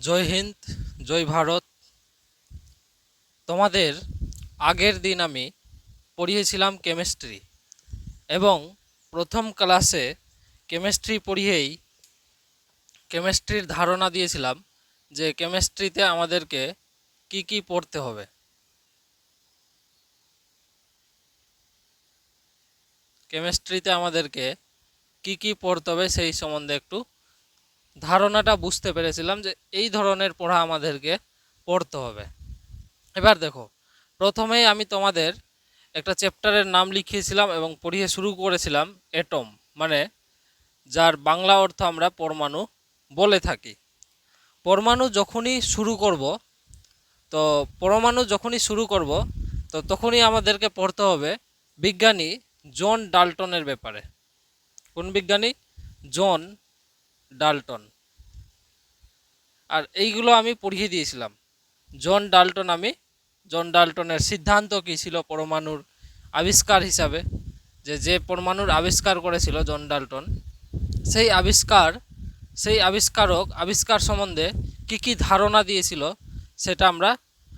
জয় হিন্দ, জয় ভারত। তোমাদের আগের দিন আমি পড়িয়েছিলাম কেমিস্ট্রি এবং প্রথম ক্লাসে কেমিস্ট্রি পড়িয়েই কেমিস্ট্রির ধারণা দিয়েছিলাম যে কেমিস্ট্রিতে আমাদেরকে কি কি পড়তে হবে। কেমিস্ট্রিতে আমাদেরকে কি কি পড়তে হবে সেই সম্বন্ধে একটু ধারণাটা বুঝতে পেরেছিলাম যে এই ধরনের পড়া আমাদেরকে পড়তে হবে। এবার দেখো, প্রথমেই আমি তোমাদের একটা চ্যাপ্টারের নাম লিখিয়েছিলাম এবং পড়িয়ে শুরু করেছিলাম এটম মানে যার বাংলা অর্থ আমরা পরমাণু বলে থাকি। পরমাণু যখনই শুরু করব, তো পরমাণু যখনই শুরু করব, তো তখনই আমাদেরকে পড়তে হবে বিজ্ঞানী জন ডাল্টনের ব্যাপারে। কোন বিজ্ঞানী? John Dalton. আর এইগুলো আমি পড়িয়ে দিয়েছিলাম। জন ডাল্টন আমি, জন ডাল্টনের সিদ্ধান্ত কী ছিল পরমাণুর আবিষ্কার হিসাবে? যে যে পরমাণুর আবিষ্কার করেছিল জন ডাল্টন, সেই আবিষ্কার, সেই আবিষ্কারক আবিষ্কার সম্বন্ধে কি কি ধারণা দিয়েছিল সেটা আমরা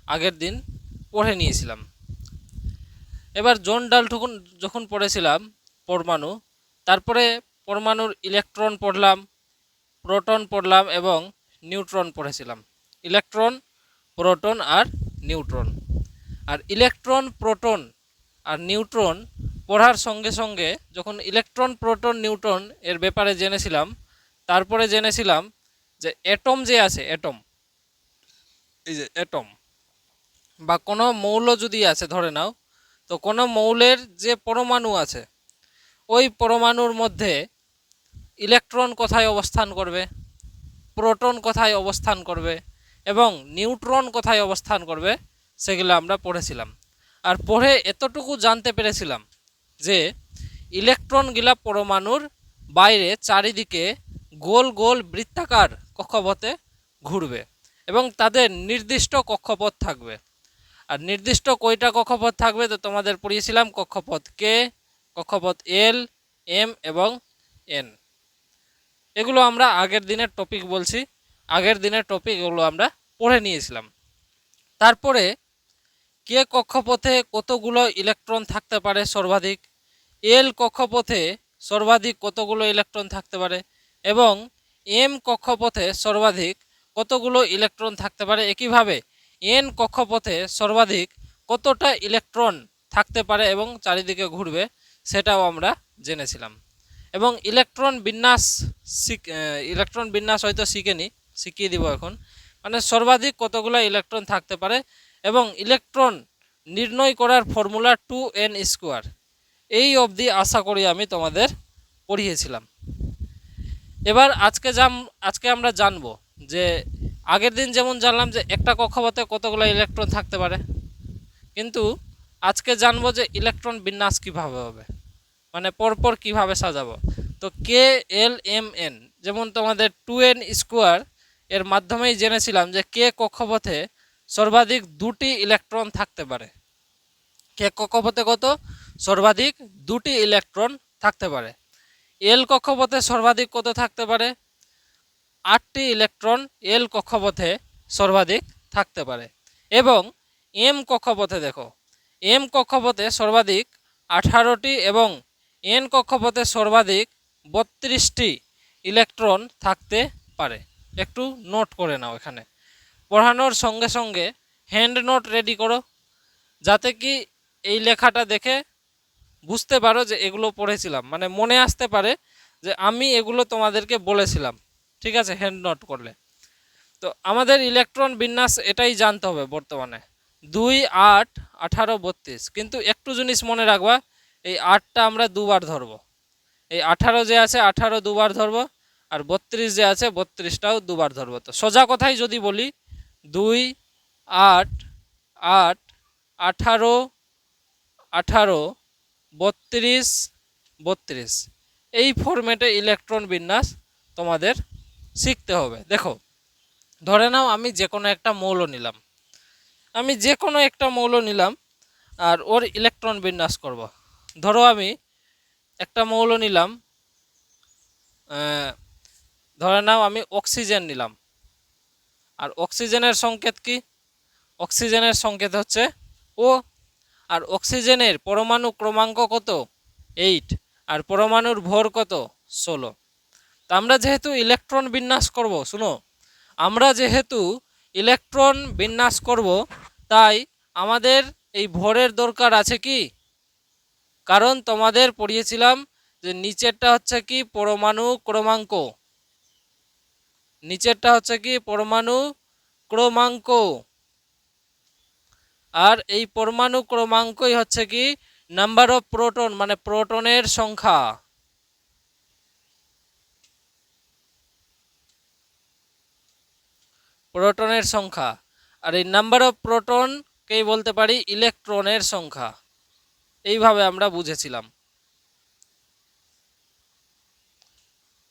আগের দিন পড়ে নিয়েছিলাম। এবার জন ডাল্টন যখন পড়েছিলাম পরমাণু, তারপরে পরমাণুর ইলেকট্রন পড়লাম, প্রোটন পড়লাম এবং নিউট্রন পড়েছিলাম। ইলেকট্রন, প্রোটন আর নিউট্রন। আর ইলেকট্রন, প্রোটন আর নিউট্রন পড়ার সঙ্গে সঙ্গে যখন ইলেকট্রন, প্রোটন, নিউট্রন এর ব্যাপারে জেনেছিলাম, তারপরে জেনেছিলাম যে অ্যাটম যে আছে অ্যাটম এই যে অ্যাটম বা কোনো মৌল যদি আছে, ধরে নাও, তো কোনো মৌলের যে পরমাণু আছে, ওই পরমাণুর মধ্যে ইলেকট্রন কোথায় অবস্থান করবে? প্রোটন কোথায় অবস্থান করবে এবং নিউট্রন কোথায় অবস্থান করবে সেগুলো আমরা পড়েছিলাম। আর পড়ে এতটুকু জানতে পেরেছিলাম যে ইলেকট্রনগুলা পরমাণুর বাইরে চারিদিকে গোল গোল বৃত্তাকার কক্ষপথে ঘুরবে এবং তাদের নির্দিষ্ট কক্ষপথ থাকবে। আর নির্দিষ্ট কয়টা কক্ষপথ থাকবে তো তোমাদের পড়িয়েছিলাম কক্ষপথ কে, কক্ষপথ এল, এম এবং এন। এগুলো আমরা আগের দিনের টপিক বলছি। আগের দিনের টপিক এগুলো আমরা পড়ে নিয়েছিলাম। তারপরে কে কক্ষপথে কতগুলো ইলেকট্রন থাকতে পারে সর্বাধিক? এল কক্ষপথে সর্বাধিক কতগুলো ইলেকট্রন থাকতে পারে? এবং এম কক্ষপথে সর্বাধিক কতগুলো ইলেকট্রন থাকতে পারে? একইভাবে এন কক্ষপথে সর্বাধিক কতটা ইলেকট্রন থাকতে পারে এবং চারিদিকে ঘুরবে? সেটাও আমরা জেনেছিলাম। এবং ইলেকট্রন বিন্যাস ইলেকট্রন বিন্যাস হয়তো শিখেনি, শিখিয়ে দিব এখন। মানে সর্বাধিক কতগুলো ইলেকট্রন থাকতে পারে এবং ইলেকট্রন নির্ণয় করার ফর্মুলা টু এন স্কোয়ার। এই অবধি আশা করি আমি তোমাদের পড়িয়েছিলাম। এবার আজকে জাম আজকে আমরা জানব যে আগের দিন যেমন জানলাম যে একটা কক্ষপথে কতগুলো ইলেকট্রন থাকতে পারে, কিন্তু আজকে জানব যে ইলেকট্রন বিন্যাস কীভাবে হবে। মানে পরপর কীভাবে সাজাবো? তো কে এল এম এন, যেমন তোমাদের টু এন স্কোয়ার, এর মাধ্যমেই জেনেছিলাম যে কে কক্ষপথে সর্বাধিক দুটি ইলেকট্রন থাকতে পারে। কে কক্ষপথে কত? সর্বাধিক দুটি ইলেকট্রন থাকতে পারে। এল কক্ষপথে সর্বাধিক কত থাকতে পারে? আটটি ইলেকট্রন এল কক্ষপথে সর্বাধিক থাকতে পারে। এবং এম কক্ষপথে দেখো, এম কক্ষপথে সর্বাধিক আঠারোটি এবং এন কক্ষপথে সর্বাধিক বত্রিশটি ইলেকট্রন থাকতে পারে। একটু নোট করে নাও এখানে। পড়ানোর সঙ্গে সঙ্গে হ্যান্ড নোট রেডি করো, যাতে কি এই লেখাটা দেখে বুঝতে পারো যে এগুলো পড়েছিলাম। মানে মনে আসতে পারে যে আমি এগুলো তোমাদেরকে বলেছিলাম। ঠিক আছে? হ্যান্ড নোট করলে। তো আমাদের ইলেকট্রন বিন্যাস এটাই জানতে হবে বর্তমানে। দুই আট আঠারো বত্রিশ। কিন্তু একটু জিনিস মনে রাখবা এই আটটা আমরা দুবার ধরব। এই আঠারো যে আছে, আঠারো দুবার ধরব আর বত্রিশ যে আছে, বত্রিশটাও দুবার ধরবো। তো সোজা কথাই যদি বলি, দুই, আট আট, আঠারো আঠারো, বত্রিশ বত্রিশ। এই ফরম্যাটে ইলেকট্রন বিন্যাস তোমাদের শিখতে হবে। দেখো, ধরে নাও আমি যে কোনো একটা মৌল নিলাম। আমি যে কোনো একটা মৌল নিলাম আর ওর ইলেকট্রন বিন্যাস করব। ধরো আমি একটা মৌল নিলাম ধরে নাও আমি অক্সিজেন নিলাম। আর অক্সিজেনের সংকেত কি? অক্সিজেনের সংকেত হচ্ছে ও আর অক্সিজেনের পরমাণু ক্রমাঙ্ক কত? এইট আর পরমাণুর ভর কত? ষোলো। তা আমরা যেহেতু ইলেকট্রন বিন্যাস করব, শুনো, আমরা যেহেতু ইলেকট্রন বিন্যাস করব, তাই আমাদের এই ভরের দরকার আছে কি? কারণ তোমাদের পড়িয়েছিলাম যে নিচেরটা হচ্ছে কি পরমাণু ক্রমাঙ্ক। নিচেরটা হচ্ছে কি পরমাণু ক্রমাঙ্ক। আর এই পরমাণু ক্রমাঙ্কই হচ্ছে কি নাম্বার অফ প্রোটন মানে প্রোটনের সংখ্যা। প্রোটনের সংখ্যা। আর এই নাম্বার অফ প্রোটনকেই বলতে পারি? ইলেকট্রনের সংখ্যা। এইভাবে আমরা বুঝেছিলাম।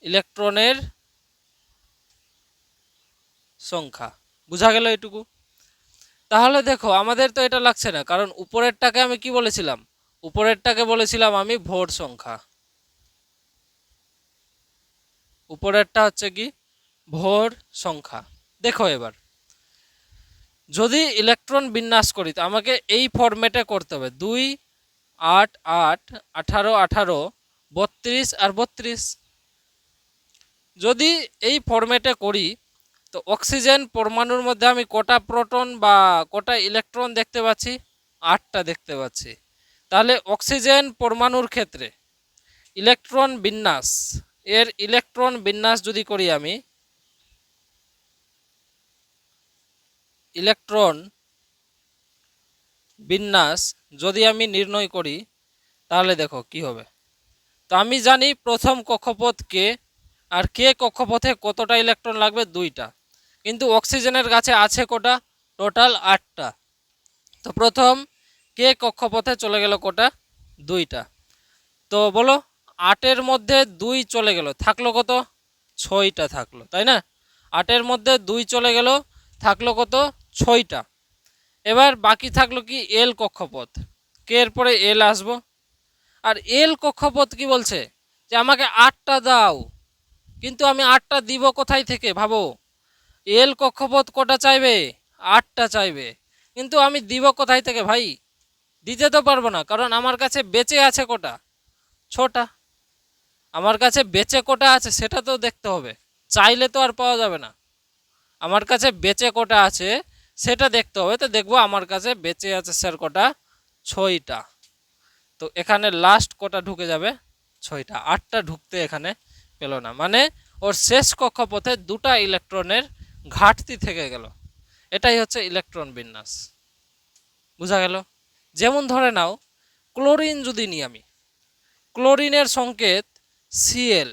ইলেকট্রনের সংখ্যা, বোঝা গেল এটুকু? তাহলে দেখো, আমাদের তো এটা লাগছে না, কারণ উপরেরটাকে আমি কি বলেছিলাম? উপরেরটাকে বলেছিলাম আমি ভোর সংখ্যা। উপরেরটা হচ্ছে কি? ভোর সংখ্যা। দেখো এবার। যদি ইলেকট্রন বিন্যাস করি, তো আমাকে এই ফরম্যাটে করতে হবে। দুই আট আট আঠারো আঠারো, বত্রিশ আর বত্রিশ। যদি এই ফরম্যাটে করি, তো অক্সিজেন পরমাণুর মধ্যে আমি কটা প্রোটন বা কটা ইলেকট্রন দেখতে পাচ্ছি? আটটা দেখতে পাচ্ছি। তাহলে অক্সিজেন পরমাণুর ক্ষেত্রে ইলেকট্রন বিন্যাস, এর ইলেকট্রন বিন্যাস যদি করি আমি ইলেকট্রন বিন্যাস যদি আমি নির্ণয় করি, তাহলে দেখো কি হবে। তো আমি জানি প্রথম কক্ষপথ কে, আর কে কক্ষপথে কতটা ইলেকট্রন লাগবে? দুইটা। কিন্তু অক্সিজেনের কাছে আছে কোটা? টোটাল আটটা। তো প্রথম কে কক্ষপথে চলে গেল কোটা? দুইটা। তো বলো, আটের মধ্যে দুই চলে গেল, থাকল কত? ছয়টা থাকল, তাই না? আটের মধ্যে দুই চলে গেল, থাকল কত? ছয়টা। এবার বাকি থাকল কি এল কক্ষপথ। কে এর পরে এল আসব? আর এল কক্ষপথ কি বলছে? যে আমাকে আটটা দাও। কিন্তু আমি আটটা দিব কোথায় থেকে? ভাবো, এল কক্ষপথ কটা চাইবে? আটটা চাইবে। কিন্তু আমি দিব কোথায় থেকে ভাই? দিতে তো পারব না, কারণ আমার কাছে বেঁচে আছে কোটা? ছটা। আমার কাছে বেঁচে কোটা আছে সেটা তো দেখতে হবে। চাইলে তো আর পাওয়া যাবে না। আমার কাছে বেঁচে কোটা আছে সেটা দেখতে হবে। তো দেখব আমার কাছে বেঁচে আছে স্যার কটা? ছয়টা। তো এখানে লাস্ট কটা ঢুকে যাবে? ছয়টা। আটটা ঢুকতে এখানে পেল না। মানে ওর শেষ কক্ষপথে দুটা ইলেকট্রনের ঘাটতি থেকে গেল। এটাই হচ্ছে ইলেকট্রন বিন্যাস। বোঝা গেল? যেমন ধরে নাও ক্লোরিন যদি নিই আমি ক্লোরিনের সংকেত সিএল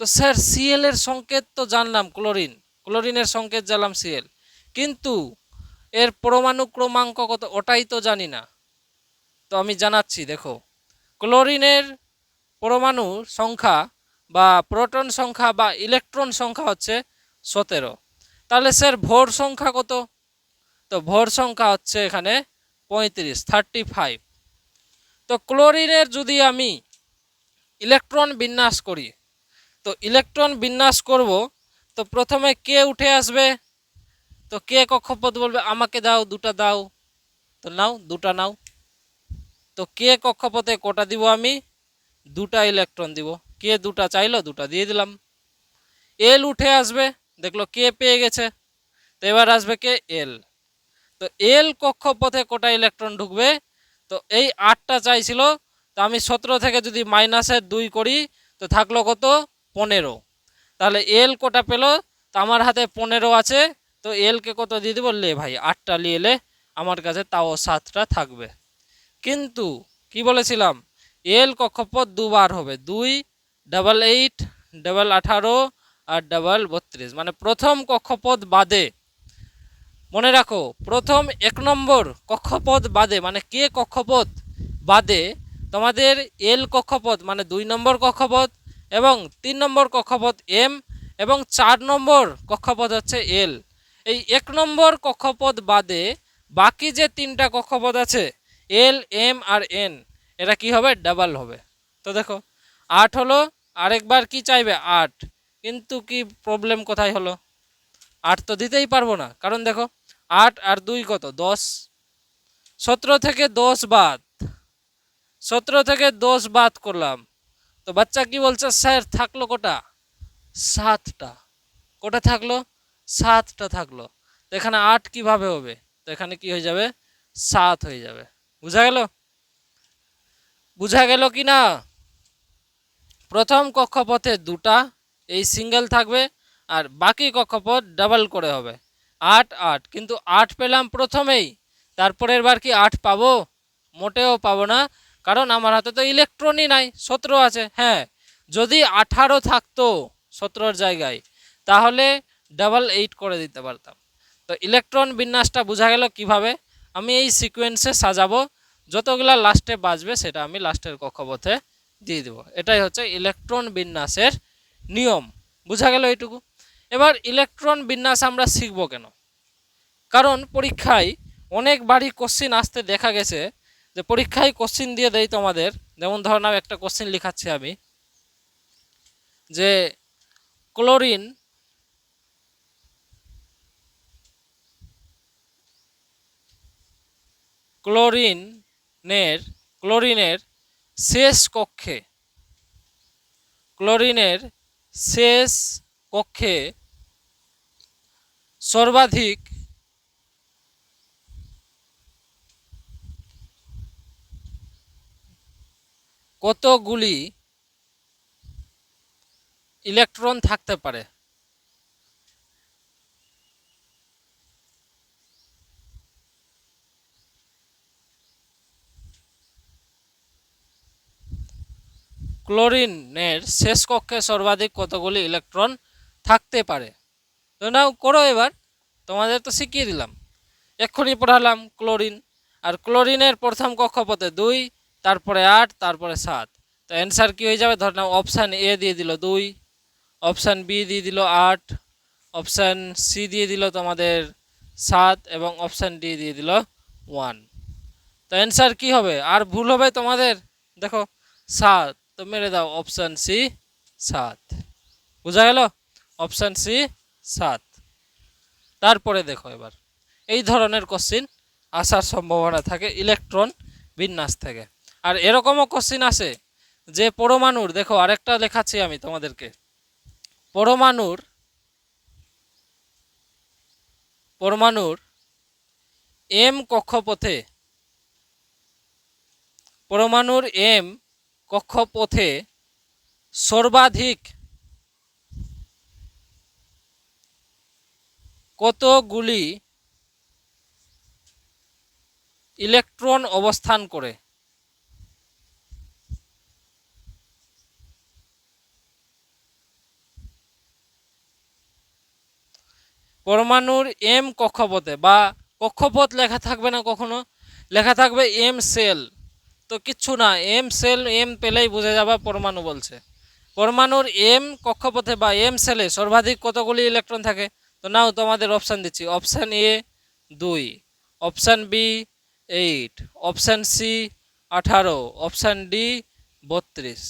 তো স্যার সিএল এর সংকেত তো জানলাম ক্লোরিন ক্লোরিনের সংকেত জানলাম সিএল কিন্তু এর পরমাণু ক্রমাঙ্ক কত ওটাই তো জানি না। তো আমি জানাচ্ছি, দেখো, ক্লোরিনের পরমাণু সংখ্যা বা প্রোটন সংখ্যা বা ইলেকট্রন সংখ্যা হচ্ছে সতেরো। তাহলে স্যার ভোর সংখ্যা কত? তো ভোর সংখ্যা হচ্ছে এখানে পঁয়ত্রিশ থার্টি ফাইভ তো ক্লোরিনের যদি আমি ইলেকট্রন বিন্যাস করি, তো ইলেকট্রন বিন্যাস করব, তো প্রথমে কে উঠে আসবে? তো কে কক্ষপথ বলবে? আমাকে দাও, দুটা দাও। তো নাও, দুটা নাও। তো কে কক্ষপথে কোটা দিব আমি? দুটা ইলেকট্রন দিব। কে দুটা চাইলো, দুটা দিয়ে দিলাম। এল উঠে আসবে। দেখল কে পেয়ে গেছে। তো এবার আসবে কে? এল তো এল কক্ষপথে কোটা ইলেকট্রন ঢুকবে? তো এই আটটা চাইছিল। তো আমি সতেরো থেকে যদি মাইনাসের দুই করি, তো থাকল কত? পনেরো। তাহলে এল কোটা পেল? তো আমার হাতে পনেরো আছে। তো এলকে কত দিয়ে দেবো? লে ভাই, আটটা নিয়ে এলে আমার কাছে তাও সাতটা থাকবে। কিন্তু কি বলেছিলাম? এল কক্ষপথ দুবার হবে, দুই, ডাবল এইট, ডাবল আঠারো আর ডাবল বত্রিশ। মানে প্রথম কক্ষপথ বাদে। মনে রাখো, প্রথম এক নম্বর কক্ষপথ বাদে। মানে কে কক্ষপথ বাদে? তোমাদের এল কক্ষপথ মানে দুই নম্বর কক্ষপথ এবং তিন নম্বর কক্ষপথ এম এবং চার নম্বর কক্ষপথ হচ্ছে এল। এই এক নম্বর কক্ষপথ বাদে বাকি যে তিনটা কক্ষপথ আছে, এল, এম আর এন এটা কি হবে? ডাবল হবে। তো দেখো, আট হলো, আরেকবার কি চাইবে? আট। কিন্তু কি প্রবলেম কোথায় হলো? আট তো দিতেই পারব না। কারণ দেখো, আট আর দুই কত? দশ। সতেরো থেকে দশ বাদ। সতেরো থেকে দশ বাদ করলাম। তো বাচ্চা কি বলছে? স্যার, থাকল কোটা? সাতটা। কোটা থাকল? সাতটা থাকল। তো এখানে আট কীভাবে হবে? তো এখানে কি হয়ে যাবে? সাত হয়ে যাবে। বুঝা গেল? বুঝা গেল কি না? প্রথম কক্ষপথে দুটা, এই সিঙ্গেল থাকবে আর বাকি কক্ষপথ ডাবল করে হবে। আট আট। কিন্তু আট পেলাম প্রথমেই। তারপরের বার কি আট পাবো? মোটেও পাবো না। কারণ আমার হাতে তো ইলেকট্রনই নাই, সতেরো আছে। হ্যাঁ যদি আঠারো থাকতো সতেরোর জায়গায়, তাহলে ডাবল এইট করে দিতে পারতাম। তো ইলেকট্রন বিন্যাসটা বোঝা গেল কীভাবে? আমি এই সিকোয়েন্সে সাজাবো, যতগুলা লাস্টে বাজবে সেটা আমি লাস্টের কক্ষপথে দিয়ে দেবো। এটাই হচ্ছে ইলেকট্রন বিন্যাসের নিয়ম। বোঝা গেল এইটুকু? এবার ইলেকট্রন বিন্যাস আমরা শিখব কেন? কারণ পরীক্ষায় অনেকবারই কোশ্চিন আসতে দেখা গেছে যে পরীক্ষায় কোশ্চিন দিয়ে দেয় তোমাদের। যেমন ধরো নাও একটা কোশ্চিন লিখাচ্ছি আমি, যে ক্লোরিন ক্লোরিনের ক্লোরিনের শেষ কক্ষে ক্লোরিনের শেষ কক্ষে সর্বাধিক কতগুলি ইলেকট্রন থাকতে পারে? ক্লোরিনের শেষ কক্ষে সর্বাধিক কতগুলি ইলেকট্রন থাকতে পারে? তো নাও, করো এবার। তোমাদের তো শিখিয়ে দিলাম। এক্ষুনি পড়ালাম ক্লোরিন, আর ক্লোরিনের প্রথম কক্ষপথে দুই, তারপরে আট, তারপরে সাত। তো অ্যান্সার কী হয়ে যাবে? ধর নাও, অপশান এ দিয়ে দিল দুই, অপশান বি দিয়ে দিল আট, অপশান সি দিয়ে দিল তোমাদের সাত, এবং অপশান ডি দিয়ে দিল ওয়ান। তো অ্যান্সার কী হবে? আর ভুল হবে তোমাদের? দেখো, সাত। তো মেরে দাও অপশান সি সাত বোঝা গেল অপশান সি সাত তারপরে দেখো এবার এই ধরনের কোশ্চিন আসার সম্ভাবনা থাকে ইলেকট্রন বিন্যাস থেকে আর এরকমও কোশ্চিন আসে যে পরমাণুর দেখো আরেকটা লেখাচ্ছি আমি তোমাদেরকে পরমাণুর পরমাণুর এম কক্ষপথে পরমাণুর এম কক্ষপথে সর্বাধিক কতগুলি ইলেকট্রন অবস্থান করে? পরমাণুর এম কক্ষপথে বা কক্ষপথ লেখা থাকবে না কখনো? লেখা থাকবে এম সেল তো কিচ্ছু না এম সেল এম পেলেই বুঝে যাবে পরমাণু বলছে। পরমাণুর এম কক্ষপথে বা এম সেলে সর্বাধিক কতগুলি ইলেকট্রন থাকে? তো নাও তোমাদের অপশান দিচ্ছি। অপশান এ দুই option B eight option C আঠারো অপশান ডি বত্রিশ।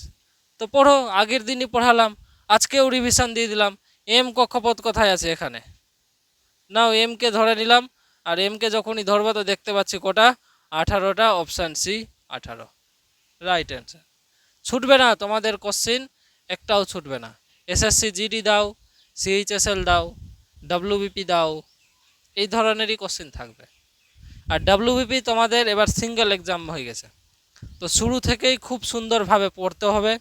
তো পড়ো, আগের দিনই পড়ালাম, আজকেও রিভিশন দিয়ে দিলাম। এম কক্ষপথ কোথায় আছে এখানে? নাও এমকে ধরে নিলাম, আর এমকে যখনই ধরবো তো দেখতে পাচ্ছি কোটা? আঠারোটা অপশান সি আঠারো। রাইট অ্যান্সার ছুটবে না, তোমাদের কোশ্চিন একটাও ছুটবে না। এসএসসি জিডি দাও সিএইচএসএল দাও ডাব্লিউবিপি দাও, এই ধরনেরই কোশ্চিন থাকবে। আর ডাব্লিউবিপি তোমাদের এবার সিঙ্গেল এক্সাম হয়ে গেছে। তো শুরু থেকেই খুব সুন্দরভাবে পড়তে হবে।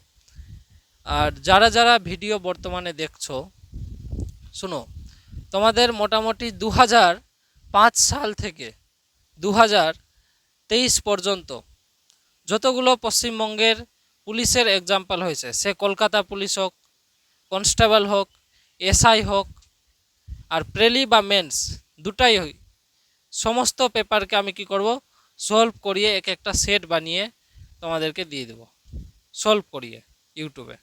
আর যারা যারা ভিডিও বর্তমানে দেখছ, শুনো, তোমাদের মোটামুটি দু হাজার পাঁচ সাল থেকে দু হাজার তেইশ পর্যন্ত যতগুলো পশ্চিমবঙ্গের পুলিশের এক্সাম্পল হয়েছে, সে কলকাতা পুলিশ হোক কনস্টেবল হোক এসআই হোক, আর প্রেলি বা মেন্স দুটাই হই। সমস্ত পেপারকে আমি কি করব? সলভ করিয়ে এক একটা সেট বানিয়ে তোমাদেরকে দিয়ে দেব। সলভ করিয়ে ইউটিউবে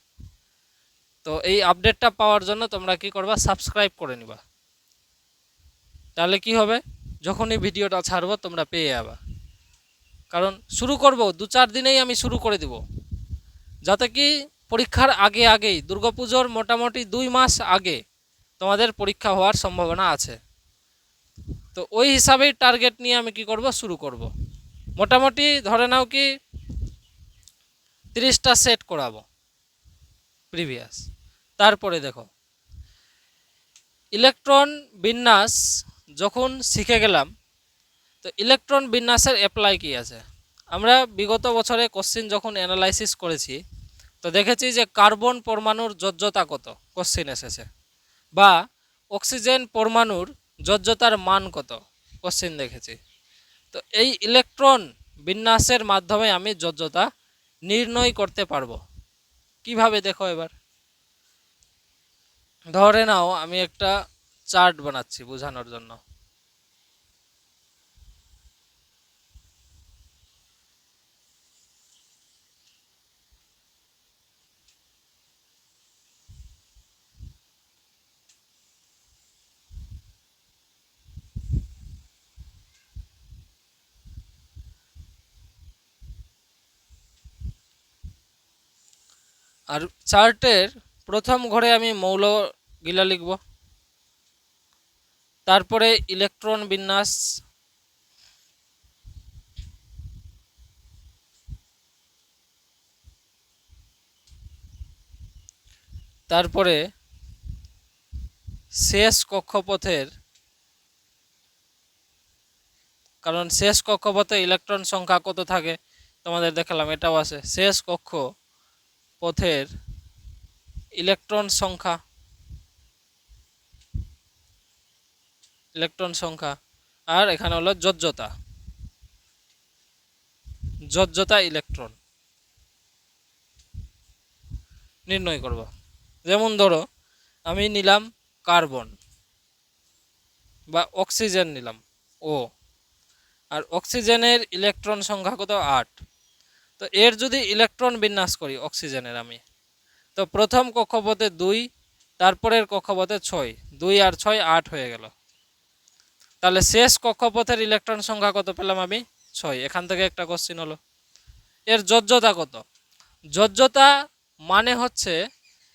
তো এই আপডেটটা পাওয়ার জন্য তোমরা কি করবা? সাবস্ক্রাইব করে নিবা। তাহলে কি হবে? যখনই ভিডিওটা ছাড়বো তোমরা পেয়ে যাবা। কারণ শুরু করব, দু চার দিনেই আমি শুরু করে দিব। যাতে কি পরীক্ষার আগে আগেই, দুর্গাপুজোর মোটামুটি দুই মাস আগে তোমাদের পরীক্ষা হওয়ার সম্ভাবনা আছে। তো ওই হিসাবেই টার্গেট নিয়ে আমি কি করব, শুরু করব। মোটামুটি ধরে নাও কি তিরিশটা সেট করাবো, প্রিভিয়াস। তারপরে দেখো, ইলেকট্রন বিন্যাস যখন শিখে গেলাম তো ইলেকট্রন বিন্যাসের অ্যাপ্লাই কি আছে? আমরা বিগত বছরে কোশ্চিন যখন অ্যানালাইসিস করেছি, তো দেখেছি যে কার্বন পরমাণুর যোজ্যতা কত? কোশ্চিন এসেছে। বা অক্সিজেন পরমাণুর যোজ্যতার মান কত? কোশ্চিন দেখেছি। তো এই ইলেকট্রন বিন্যাসের মাধ্যমে আমি যোজ্যতা নির্ণয় করতে পারব। কীভাবে দেখো এবার? ধরে নাও আমি একটা চার্ট বানাচ্ছি বোঝানোর জন্য। আর চার্টের প্রথম ঘরে আমি মৌলগুলা লিখব। তারপরে ইলেকট্রন বিন্যাস। তারপরে শেষ কক্ষপথের, কারণ শেষ কক্ষপথে ইলেকট্রন সংখ্যা কত থাকে তোমাদের দেখালাম, এটাও আছে। শেষ কক্ষ পথের ইলেকট্রন সংখ্যা ইলেকট্রন সংখ্যা, আর এখানে হলো যোজ্যতা যোজ্যতা ইলেকট্রন। নির্ণয় করব। যেমন ধরো, আমি নিলাম কার্বন বা অক্সিজেন নিলাম ও আর অক্সিজেনের ইলেকট্রন সংখ্যা কত? আট। তো এর যদি ইলেকট্রন বিন্যাস করি অক্সিজেনের আমি, তো প্রথম কক্ষপথে দুই, তারপরের কক্ষপথে ছয়, দুই আর ছয় আট হয়ে গেল। তাহলে শেষ কক্ষপথের ইলেকট্রন সংখ্যা কত পেলাম আমি? ছয়, এখান থেকে একটা কোশ্চিন হলো। এর যোজ্যতা কত? যোজ্যতা মানে হচ্ছে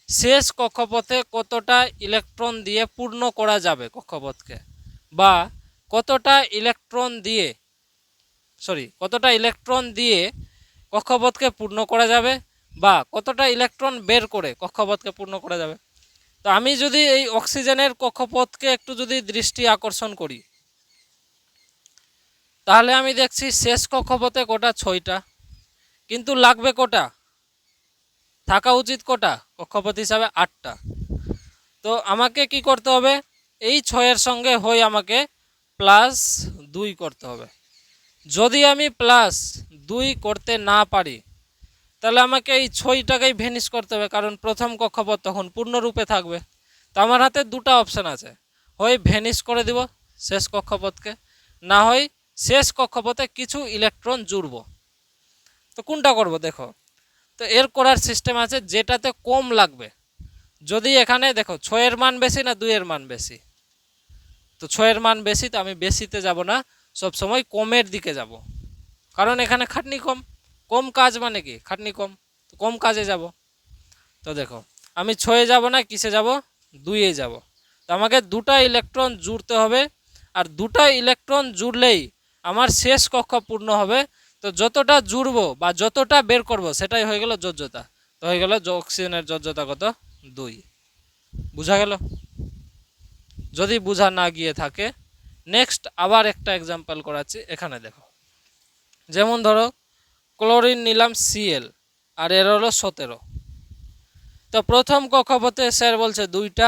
শেষ কক্ষপথে কতটা ইলেকট্রন দিয়ে পূর্ণ করা যাবে কক্ষপথকে, বা কতটা ইলেকট্রন দিয়ে সরি কতটা ইলেকট্রন দিয়ে কক্ষপথকে পূর্ণ করা যাবে বা কতটা ইলেকট্রন বের করে কক্ষপথকে পূর্ণ করা যাবে। তো আমি যদি এই অক্সিজেনের কক্ষপথকে একটু যদি দৃষ্টি আকর্ষণ করি, তাহলে আমি দেখছি শেষ কক্ষপথে কোটা? ছয়টা। কিন্তু লাগবে কোটা? থাকা উচিত কোটা? কক্ষপথ হিসাবে আটটা। তো আমাকে কি করতে হবে? এই ছয়ের সঙ্গে হয়ে আমাকে প্লাস দুই করতে হবে। যদি আমি প্লাস দুই করতে না পারি। তাহলে আমাকে এই ছয়টাকেই ভেনিশ করতে হবে, কারণ প্রথম কক্ষপথ তখন পূর্ণরূপে থাকবে। তো আমার হাতে দুটো অপশান আছে। হয় ভেনিশ করে দিব শেষ কক্ষপথকে, না হয় শেষ কক্ষপথে কিছু ইলেকট্রন জুড়ব। তো কোনটা করব দেখো? তো এর করার সিস্টেম আছে যেটাতে কম লাগবে। যদি এখানে দেখো ছয়ের মান বেশি না দুইয়ের মান বেশি? তো ছয়ের মান বেশি, তো আমি বেশিতে যাব না সব সময় কমের দিকে যাব। কারণ এখানে খাটনি কম। কম কাজ মানে কি? খাটনি কম। তো কম কাজে যাব। তো দেখো, আমি ছয়ে যাব না, কিসে যাব? দুইয়ে যাব। তো আমাকে দুটা ইলেকট্রন জুড়তে হবে, আর দুটা ইলেকট্রন জুড়লেই আমার শেষ কক্ষ পূর্ণ হবে। তো যতটা জুড়বো বা যতটা বের করব, সেটাই হয়ে গেল যোজ্যতা। তো হয়ে গেল অক্সিজেনের যোজ্যতা কত? দুই। বুঝা গেল? যদি বোঝা না গিয়ে থাকে নেক্সট আবার একটা এক্সাম্পল করাচ্ছি। এখানে দেখো। যেমন ধরো, ক্লোরিন নিলাম সিএল আর এর হলো সতেরো। তো প্রথম কক্ষপথে স্যার বলছে দুইটা,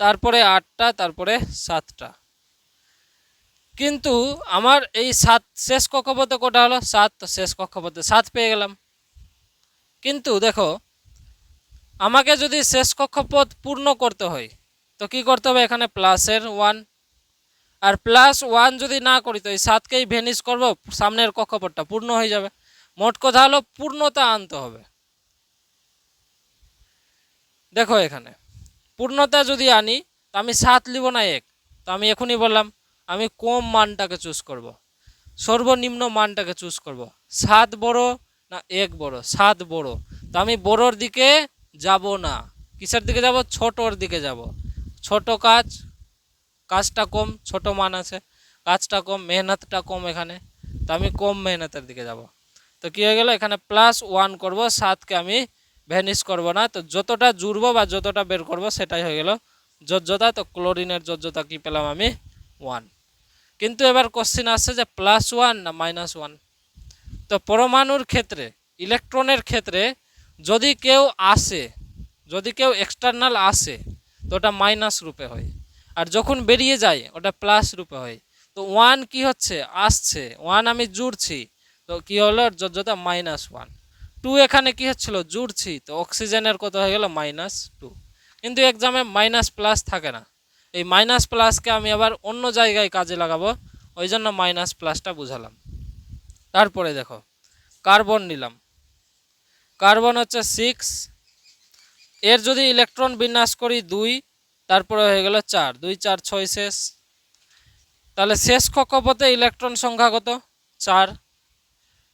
তারপরে আটটা, তারপরে সাতটা। কিন্তু আমার এই সাত শেষ কক্ষপথে কোটা হলো? সাত, তো শেষ কক্ষপথে সাত পেয়ে গেলাম। কিন্তু দেখো, আমাকে যদি শেষ কক্ষপথ পূর্ণ করতে হয়, তো কি করতে হবে? এখানে প্লাসের ওয়ান আর প্লাস ওয়ান যদি না করি, তো এই সাতকেই ভেনিশ করব, সামনের কক্ষপথটা পূর্ণ হয়ে যাবে। মোট কথা হলো, পূর্ণতা আনতে হবে। দেখো এখানে, পূর্ণতা যদি আনি, তো আমি সাত লিব না এক। তো আমি এখনই বললাম, আমি কম মানটাকে চুজ করব। সর্বনিম্ন মানটাকে চুজ করব। সাত বড় না এক বড়? সাত বড়। তো আমি বড়োর দিকে যাব না। কিসের দিকে যাব? ছোটর দিকে যাব। ছোট কাজ কাজটা কম, ছোট মান আছে। কাজটা কম, মেহনতটা কম এখানে। তো আমি কম মেহনতের দিকে যাব। তো কী হয়ে গেল? এখানে প্লাস ওয়ান করব, সাতকে আমি ভ্যানিশ করব না। তো যতটা জুড়বো বা যতটা বের করব সেটাই হয়ে গেল যোজ্যতা তো ক্লোরিনের যোজ্যতা কি পেলাম আমি? ওয়ান কিন্তু এবার কোশ্চিন আসছে যে প্লাস ওয়ান না মাইনাস ওয়ান তো পরমাণুর ক্ষেত্রে ইলেকট্রনের ক্ষেত্রে যদি কেউ আসে, যদি কেউ এক্সটার্নাল আসে, তো ওটা মাইনাস রূপে হয়। আর যখন বেরিয়ে যায়, ওটা প্লাস রূপে হয়। তো ওয়ান কি হচ্ছে? আসছে। ওয়ান আমি জুড়ছি। তো কি হলো? যোজ্যতা মাইনাস ওয়ান টু এখানে কি হচ্ছিল? জুড়ছি। তো অক্সিজেনের কত হয়ে গেল? মাইনাস টু কিন্তু এক্সামে মাইনাস প্লাস থাকে না। এই মাইনাস প্লাসকে আমি আবার অন্য জায়গায় কাজে লাগাবো। ওই জন্য মাইনাস প্লাসটা বুঝালাম। তারপরে দেখো কার্বন নিলাম। কার্বন হচ্ছে সিক্স এর যদি ইলেকট্রন বিন্যাস করি দুই তারপরে হয়ে গেল চার। দুই, চার, ছয়, শেষ। তাহলে শেষ কক্ষপথে ইলেকট্রন সংখ্যা কত? চার।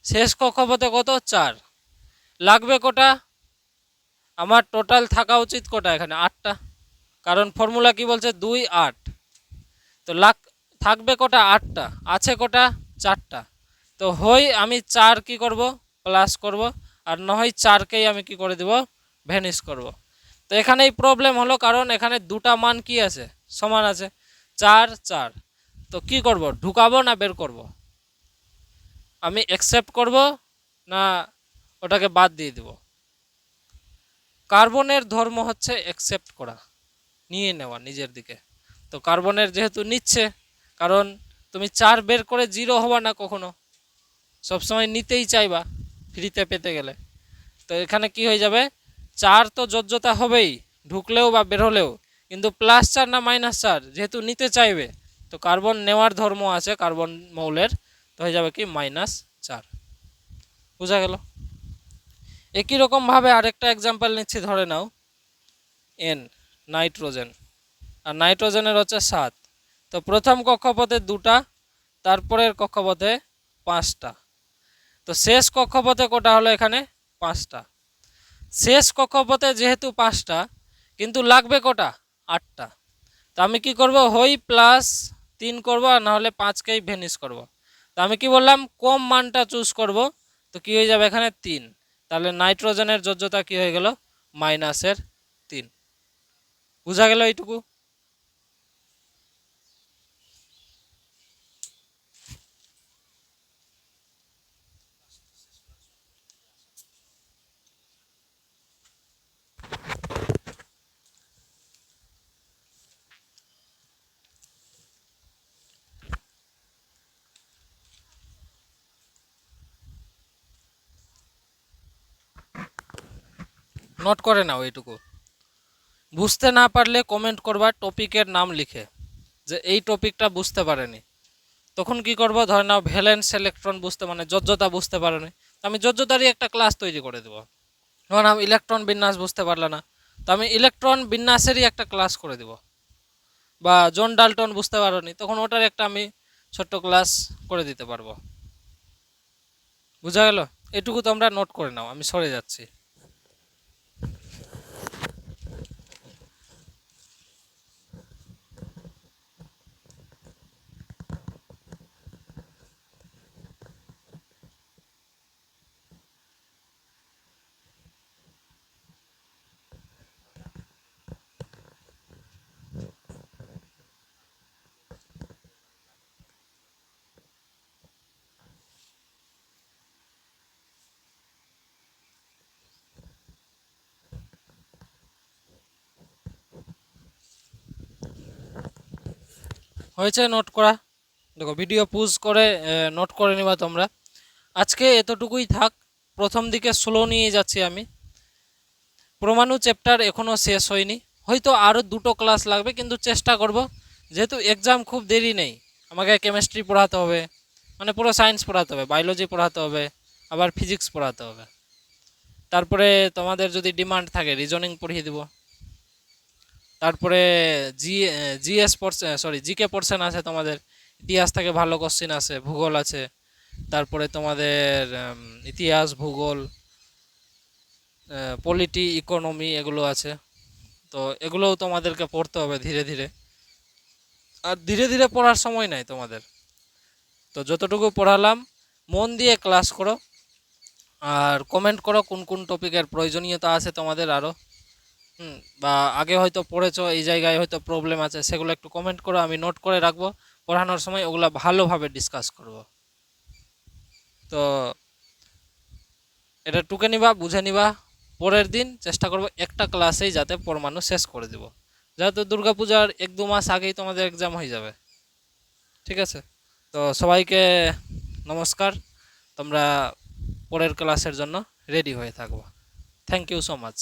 শেষ কক্ষপথে কত? চার। লাগবে কটা? আমার টোটাল থাকা উচিত কটা এখানে? আটটা। কারণ ফর্মুলা কি বলছে? দুই, আট। তো লাখ থাকবে কটা? আটটা। আছে কটা? চারটা। তো হয় আমি চার কি করব? প্লাস করব। আর না হয় চারকেই আমি কি করে দেব? ভ্যানিশ করব। তো এখানেই প্রবলেম হলো কারণ এখানে দুটা মান কি আছে? সমান আছে। চার চার। তো কি করব? ঢুকাবো না বের করব? আমি অ্যাকসেপ্ট করব না ওটাকে বাদ দিয়ে দেব? কার্বনের ধর্ম হচ্ছে অ্যাকসেপ্ট করা, নিয়ে নেওয়া নিজের দিকে। তো কার্বনের যেহেতু নিচ্ছে, কারণ তুমি চার বের করে জিরো হবা না কখনো। সবসময় নিতেই চাইবা ফ্রিতে পেতে গেলে। তো এখানে কি হয়ে যাবে? চার তো যোজ্যতা হবেই, ঢুকলেও বা বের হলেও। কিন্তু প্লাস চার না মাইনাস চার, যেহেতু নিতে চাইবে, তো কার্বন নেওয়ার ধর্ম আছে কার্বন মৌলের, তো হয়ে যাবে কি মাইনাস চার। বোঝা গেল? একই রকমভাবে আরেকটা এক্সাম্পল নিচ্ছি, ধরে নাও এন নাইট্রোজেন আর নাইট্রোজেনের হচ্ছে সাত। তো প্রথম কক্ষপথে দুটা, তারপরের কক্ষপথে পাঁচটা। তো শেষ কক্ষপথে কোটা হলো এখানে? পাঁচটা। শেষ কক্ষপথে যেহেতু পাঁচটা, কিন্তু লাগবে কটা? আটটা। তো আমি কি করব? হই প্লাস তিন করব আর নাহলে পাঁচকেই ভেনিস করব। তো আমি কি বললাম? কম মানটা চুজ করব। তো কি হয়ে যাবে এখানে? তিন। তাহলে নাইট্রোজেনের যোজ্যতা কি হয়ে গেল? মাইনাসের তিন। বোঝা গেল এইটুকু? নোট করে নাও এইটুকু। বুঝতে না পারলে কমেন্ট করবা টপিকের নাম লিখে। যে এই টপিকটা বুঝতে পারেনি। তখন কি করব? ধরে নাও ভ্যালেন্স ইলেকট্রন বুঝতে মানে যোজ্যতা বুঝতে পারেনি। আমি যোজ্যতারই একটা ক্লাস তৈরি করে দেবো। ধর আমি ইলেকট্রন বিন্যাস বুঝতে পারলে না। তো আমি ইলেকট্রন বিন্যাসেরই একটা ক্লাস করে দেব। বা জন ডালটন বুঝতে পারোনি, তখন ওটার একটা আমি ছোট্ট ক্লাস করে দিতে পারব। বুঝা গেল? এটুকু তোমরা নোট করে নাও, আমি সরে যাচ্ছি। হয়েছে নোট করা। দেখো ভিডিও পুজ করে নোট করে নিবা তোমরা। আজকে এতটুকুই থাক, প্রথম দিকে স্লো নিয়ে যাচ্ছি আমি। পরমাণু চ্যাপ্টার এখনও শেষ হয়নি। হয়তো আরও দুটো ক্লাস লাগবে, কিন্তু চেষ্টা করব। যেহেতু এক্সাম খুব দেরি নেই, আমাকে কেমিস্ট্রি পড়াতে হবে মানে পুরো সায়েন্স পড়াতে হবে বায়োলজি পড়াতে হবে, আবার ফিজিক্স পড়াতে হবে। তারপরে তোমাদের যদি ডিমান্ড থাকে রিজনিং পড়িয়ে দিব। তারপরে G GS portion sorry GK portion আছে তোমাদের, ইতিহাস থেকে ভালো কোশ্চিন আছে, ভূগোল আছে, তারপরে তোমাদের ইতিহাস, ভূগোল পলিটি ইকোনমি এগুলো আছে, তো এগুলোও তোমাদেরকে পড়তে হবে ধীরে ধীরে। আর ধীরে ধীরে পড়ার সময় নাই তোমাদের। তো যতটুকু পড়ালাম, মন দিয়ে ক্লাস করো, আর কমেন্ট করো কোন কোন টপিকের প্রয়োজনীয়তা আছে তোমাদের আরও বা আগে হয়তো পড়েছো, এই জায়গায় হয়তো প্রবলেম আছে, সেগুলো একটু কমেন্ট করো, আমি নোট করে রাখব। পড়ানোর সময় ওগুলো ভালোভাবে ডিসকাস করব। তো এটা টুকে নিবা, বুঝে নিবা। পরের দিন চেষ্টা করব একটা ক্লাসেই যাতে পরমাণু শেষ করে দেব। যেহেতু দুর্গাপূজার এক দু মাস আগেই তোমাদের এক্সাম হয়ে যাবে। ঠিক আছে? তো সবাইকে নমস্কার। তোমরা পরের ক্লাসের জন্য রেডি হয়ে থাকব। Thank you so much